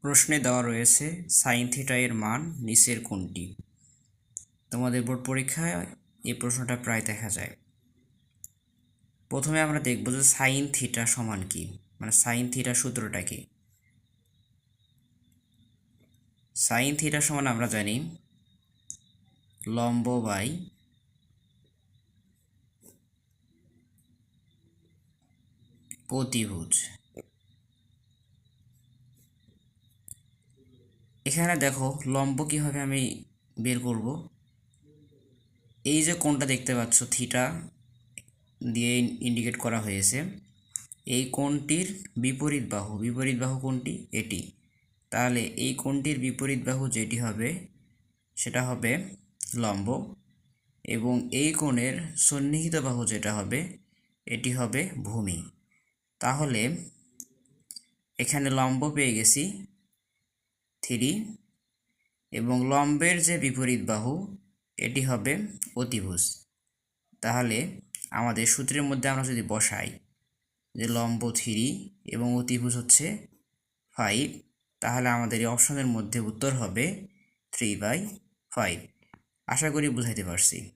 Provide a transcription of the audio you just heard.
প্রশ্নে দেওয়া রয়েছে সাইন থিটা এর মান নিচের কোনটি? তোমাদের বোর্ড পরীক্ষায় এই প্রশ্নটা প্রায় দেখা যায়। প্রথমে আমরা দেখব যে সাইন থিটা সমান কি? মানে সাইন থিটা সূত্রটা কি? সাইন থিটা সমান আমরা জানি লম্ব বাই প্রতিভুজ। এখানে দেখো লম্ব কীভাবে আমি বের করব। এই যে কোণটা দেখতে পাচ্ছ, থিটা দিয়ে ইন্ডিকেট করা হয়েছে। এই কোণটির বিপরীত বাহু বিপরীত বাহু কোনটি এটি। তাহলে এই কোণটির বিপরীত বাহু যেটি হবে, সেটা হবে লম্ব এবং এই কোণের সন্নিহিত বাহু যেটা হবে, এটি হবে ভূমি। তাহলে এখানে লম্ব পেয়ে গেছি। থ্রি এবং লম্বের যে বিপরীত বাহু, এটি হবে অতিভুজ। তাহলে আমাদের সূত্রের মধ্যে আমরা যদি বসাই যে লম্ব থ্রি এবং অতিভুজ হচ্ছে ফাইভ, তাহলে আমাদের এই অপশনের মধ্যে উত্তর হবে থ্রি বাই ফাইভ। আশা করি বুঝাইতে পারছি।